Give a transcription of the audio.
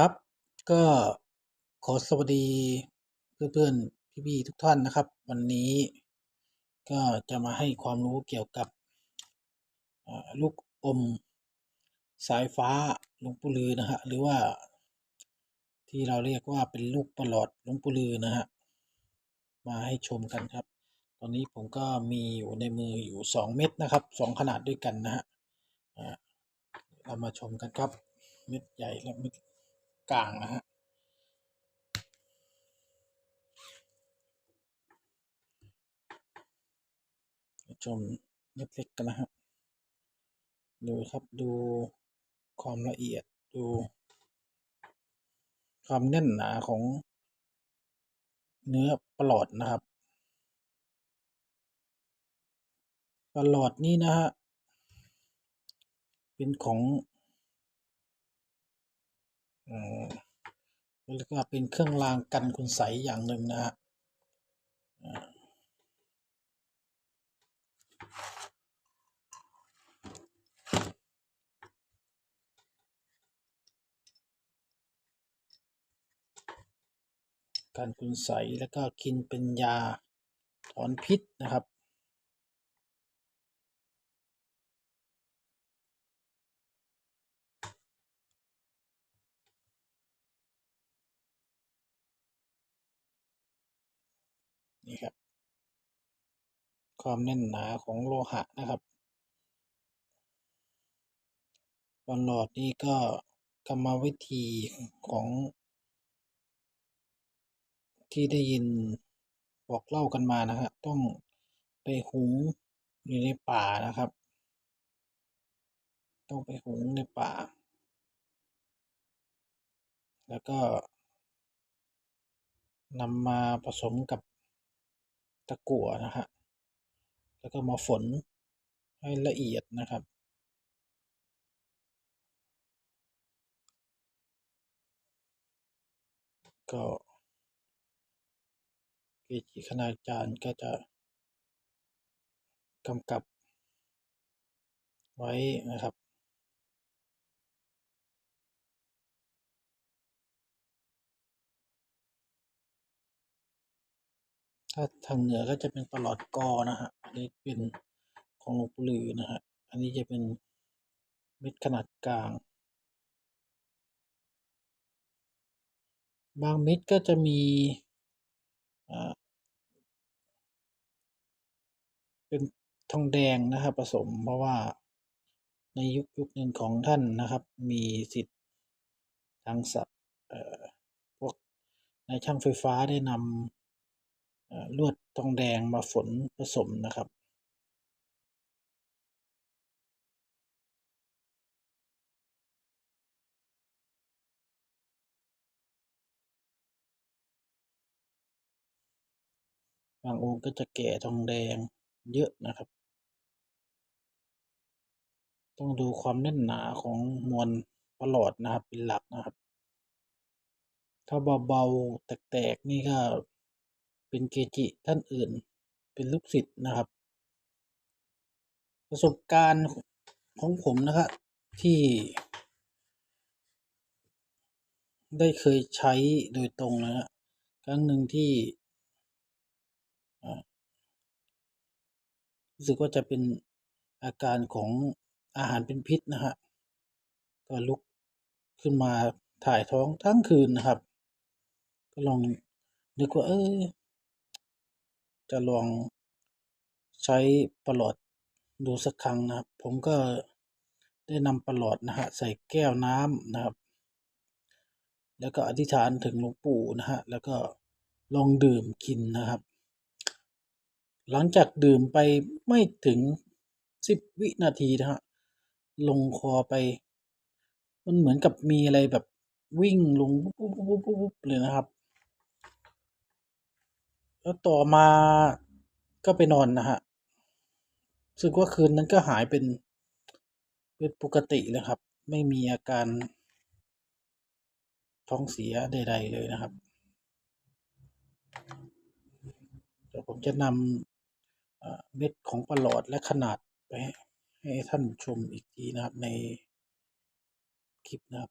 ครับ ก็ขอสวัสดีเพื่อนๆพี่ๆทุกท่านนะครับ วันนี้ก็จะมาให้ความรู้เกี่ยวกับลูกอมสายฟ้าหลวงปู่ลือนะฮะหรือว่าที่เราเรียกว่าเป็นลูกประหลอดหลวงปู่ลือนะฮะมาให้ชมกันครับ ตอนนี้ผมก็มีอยู่ในมืออยู่สองเม็ดนะครับสองขนาดด้วยกันนะฮะเรามาชมกันครับ เม็ดใหญ่และเม็ด กลางนะฮะชมเม็ดเล็กกันนะฮะดูครับดูความละเอียดดูความแน่นหนาของเนื้อปลอดนะครับปลอดนี่นะฮะเป็นของ เรียกว่าเป็นเครื่องรางกันคุณใสยอย่างหนึ่งนะฮะการคุณใสแล้วก็กินเป็นยาถอนพิษนะครับ นี่ครับ ความแน่นหนาของโลหะนะครับประหลอดนี่ก็กรรมวิธีของที่ได้ยินบอกเล่ากันมานะฮะต้องไปหุงอยู่ในป่านะครับ ต้องไปหุงในป่า แล้วก็นำมาผสมกับ ตะกั่วนะฮะแล้วก็มาฝนให้ละเอียดนะครับ ก็เกจิคณาจารย์ก็จะกำกับไว้นะครับ ถ้าทางเหนือก็จะเป็นประหลอดกอนะฮะ อันนี้เป็นของหลวงปู่ลือนะฮะ อันนี้จะเป็นเม็ดขนาดกลาง บางเม็ดก็จะมีเป็นทองแดงนะครับผสมเพราะว่าในยุคยุคหนึ่งของท่านนะครับ มีสิทธิ์ทางสัตว์พวกนายช่างไฟฟ้าได้นำ ลวดทองแดงมาฝนผสมนะครับบางองค์ก็จะแก่ทองแดงเยอะนะครับ ต้องดูความแน่นหนาของมวลประหลอดนะครับเป็นหลักนะครับ ถ้าเบาๆแตกๆนี่ก็ เป็นเกจิท่านอื่น เป็นลูกศิษย์นะครับ ประสบการณ์ของผมนะครับที่ ได้เคยใช้โดยตรงนะฮะครั้งหนึ่งที่รู้สึกว่าจะเป็นอาการของอาหารเป็นพิษนะฮะก็ลุกขึ้นมาถ่ายท้องทั้งคืนนะครับ ก็ลองนึกว่าเออ จะลองใช้ประหลอดดูสักครั้งนะครับ ผมก็ได้นำประหลอดนะฮะใส่แก้วน้ำนะครับ แล้วก็อธิษฐานถึงหลวงปู่นะฮะแล้วก็ลองดื่มกินนะครับ หลังจากดื่มไปไม่ถึงสิบวินาทีนะฮะลงคอไป มันเหมือนกับมีอะไรแบบวิ่งลงปุ๊บปุ๊บปุ๊บปุ๊บปุ๊บเลยนะครับ แล้วต่อมาก็ไปนอนนะฮะรู้สึกว่าคืนนั้นก็หายเป็นเป็นปกติเลยครับ ไม่มีอาการท้องเสียใด ๆ เลยนะครับเดี๋ยวผมจะนำเอ่อเม็ดของประหลอดและขนาดไปให้ให้ท่านชมอีกทีนะครับในคลิปนะครับ